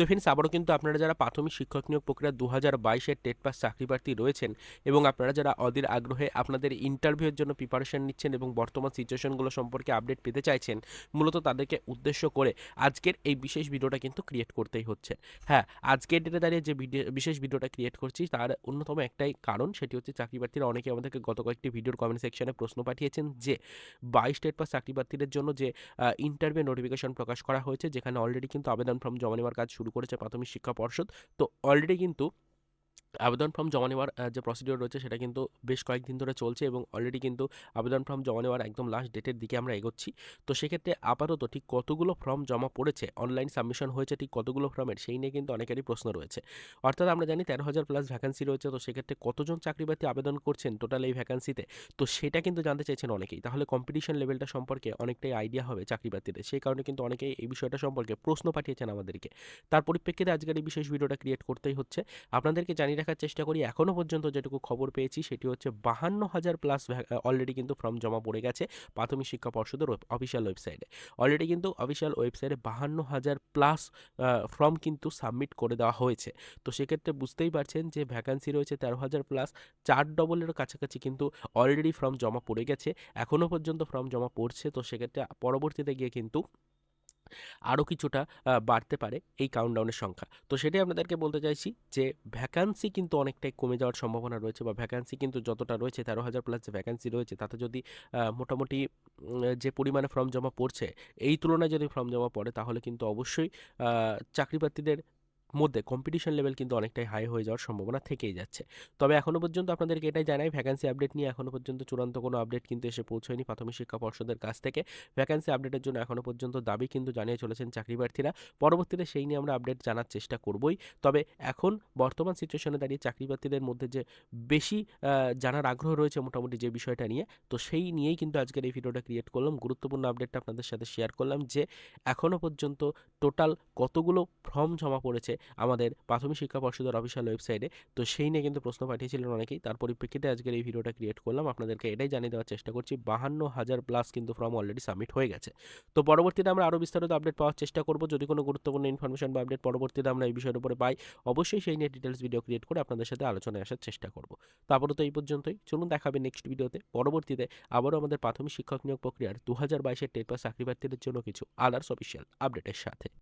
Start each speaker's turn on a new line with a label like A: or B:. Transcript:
A: তো ফ্রেন্ডস আবারও কিন্তু আপনারা যারা প্রাথমিক শিক্ষক নিয়োগ প্রক্রিয়া দু হাজার বাইশের টেট পাস চাকরি প্রার্থী রয়েছেন এবং আপনারা যারা অধীর আগ্রহে আপনাদের ইন্টারভিউয়ের জন্য প্রিপারেশন নিচ্ছেন এবং বর্তমান সিচুয়েশনগুলো সম্পর্কে আপডেট পেতে চাইছেন, মূলত তাদেরকে উদ্দেশ্য করে আজকের এই বিশেষ ভিডিওটা কিন্তু ক্রিয়েট করতেই হচ্ছে। হ্যাঁ আজকের ডেটে দাঁড়িয়ে যে ভিডিও বিশেষ ভিডিওটা ক্রিয়েট করছি, তার অন্যতম একটাই কারণ সেটি হচ্ছে চাকরি প্রার্থীরা অনেকে আমাদেরকে গত কয়েকটি ভিডিওর কমেন্ট সেকশনে প্রশ্ন পাঠিয়েছেন যে, বাইশ টেট পাস চাকরি প্রার্থীদের জন্য যে ইন্টারভিউ নোটিফিকেশন প্রকাশ করা হয়েছে, যেখানে অলরেডি কিন্তু আবেদন ফর্ম জমা নেওয়ার কাজ শুরু করেছে প্রাথমিক শিক্ষা পর্ষদ। তো অলরেডি কিন্তু আবেদন ফর্ম জমা নেওয়ার যে প্রসিডিওর রয়েছে সেটা কিন্তু বেশ কয়েকদিন ধরে চলছে এবং অলরেডি কিন্তু আবেদন ফর্ম জমা নেওয়ার একদম লাস্ট ডেটের দিকে আমরা এগোচ্ছি। তো সেক্ষেত্রে আপাতত ঠিক কতগুলো ফর্ম জমা পড়েছে অনলাইন সাবমিশন হয়েছে ঠিক কতগুলো ফর্মের সেই নিয়ে কিন্তু অনেকেরই প্রশ্ন রয়েছে। অর্থাৎ আমরা জানি তেরো হাজার প্লাস ভ্যাকান্সি রয়েছে, তো সেক্ষেত্রে কতজন চাকরি প্রার্থী আবেদন করছেন টোটাল এই ভ্যাকান্সিতে তো? সেটা কিন্তু জানতে চাইছেন অনেকেই। তাহলে কম্পিটিশন লেভেলটা সম্পর্কে অনেকটাই আইডিয়া হবে চাকরি প্রার্থীদের সেই কারণে কিন্তু অনেকেই এই বিষয়টা সম্পর্কে প্রশ্ন পাঠিয়েছেন আমাদেরকে। তার পরিপ্রেক্ষিতে আজকের এই বিশেষ ভিডিওটা ক্রিয়েট করতেই হচ্ছে। আপনাদেরকে জানিয়ে রাখার চেষ্টা করি। এখনও পর্যন্ত যেটুকু খবর পেয়েছি সেটি হচ্ছে বাহান্ন হাজার প্লাস অলরেডি কিন্তু ফর্ম জমা পড়ে গেছে প্রাথমিক শিক্ষা পর্ষদের অফিসিয়াল ওয়েবসাইটে অলরেডি কিন্তু অফিসিয়াল ওয়েবসাইটে বাহান্ন হাজার প্লাস ফর্ম কিন্তু সাবমিট করে দেওয়া হয়েছে। তো সেক্ষেত্রে বুঝতেই পারছেন যে ভ্যাকান্সি রয়েছে তেরো হাজার প্লাস চার ডবলের কাছাকাছি কিন্তু অলরেডি ফর্ম জমা পড়ে গেছে। এখনও পর্যন্ত ফর্ম জমা পড়ছে। তো সেক্ষেত্রে পরবর্তীতে গিয়ে কিন্তু আরও কিছুটা বাড়তে পারে এই কাউন্টডাউনের সংখ্যা। তো সেটাই আপনাদেরকে বলতে চাইছি যে ভ্যাকান্সি কিন্তু অনেকটাই কমে যাওয়ার সম্ভাবনা রয়েছে বা ভ্যাকান্সি কিন্তু যতটা রয়েছে, তেরো হাজার প্লাস যে ভ্যাকান্সি রয়েছে, তাতে যদি মোটামুটি যে পরিমাণে ফর্ম জমা পড়ছে, এই তুলনায় যদি ফর্ম জমা পড়ে, তাহলে কিন্তু অবশ্যই চাকরি প্রার্থীদের মধ্যে কম্পিটিশন লেভেল কিন্তু অনেকটাই হাই হয়ে যাওয়ার সম্ভাবনা থেকেই যাচ্ছে। তবে এখনও পর্যন্ত আপনাদেরকে এটাই জানাই ভ্যাকান্সি আপডেট নিয়ে এখনও পর্যন্ত চূড়ান্ত কোনো আপডেট কিন্তু এসে পৌঁছয়নি প্রাথমিক শিক্ষা পর্ষদের কাছ থেকে। ভ্যাকান্সি আপডেটের জন্য এখনও পর্যন্ত দাবি কিন্তু জানিয়ে চলেছেন চাকরি প্রার্থীরা। পরবর্তীতে সেই নিয়ে আমরা আপডেট জানার চেষ্টা করবই। তবে এখন বর্তমান সিচুয়েশনে দাঁড়িয়ে চাকরি প্রার্থীদের মধ্যে যে বেশি জানার আগ্রহ রয়েছে মোটামুটি যে বিষয়টা নিয়ে, তো সেই নিয়েই কিন্তু আজকের এই ভিডিওটা ক্রিয়েট করলাম। গুরুত্বপূর্ণ আপডেটটা আপনাদের সাথে শেয়ার করলাম যে এখনও পর্যন্ত টোটাল কতগুলো ফর্ম জমা পড়েছে আমাদের প্রাথমিক শিক্ষা পর্ষদের অফিসিয়াল ওয়েবসাইটে? তো সেই নিয়ে কিন্তু প্রশ্ন পাঠিয়েছিলেন অনেকেই। তার পরিপ্রেক্ষিতে আজকের এই ভিডিওটা ক্রিয়েট করলাম। আপনাদেরকে এটাই জানিয়ে দেওয়ার চেষ্টা করছি, বাহান্ন হাজার প্লাস কিন্তু ফর্ম অলরেডি সাবমিট হয়ে গেছে। তো পরবর্তীতে আমরা আরও বিস্তারিত আপডেট পাওয়ার চেষ্টা করব। যদি কোনো গুরুত্বপূর্ণ ইনফরমেশন বা আপডেট পরবর্তীতে আমরা এই বিষয়ের উপরে পাই, অবশ্যই সেই নিয়ে ডিটেলস ভিডিও ক্রিয়েট করে আপনাদের সাথে আলোচনায় আসার চেষ্টা করব। তো আপাতত এই পর্যন্তই। চলুন দেখাবে নেক্সট ভিডিওতে পরবর্তীতে আবারও আমাদের প্রাথমিক শিক্ষক নিয়োগ প্রক্রিয়ার দু হাজার বাইশের টেট পাস চাকরি প্রার্থীদের জন্য কিছু আদার্স অফিসিয়াল আপডেটের সাথে।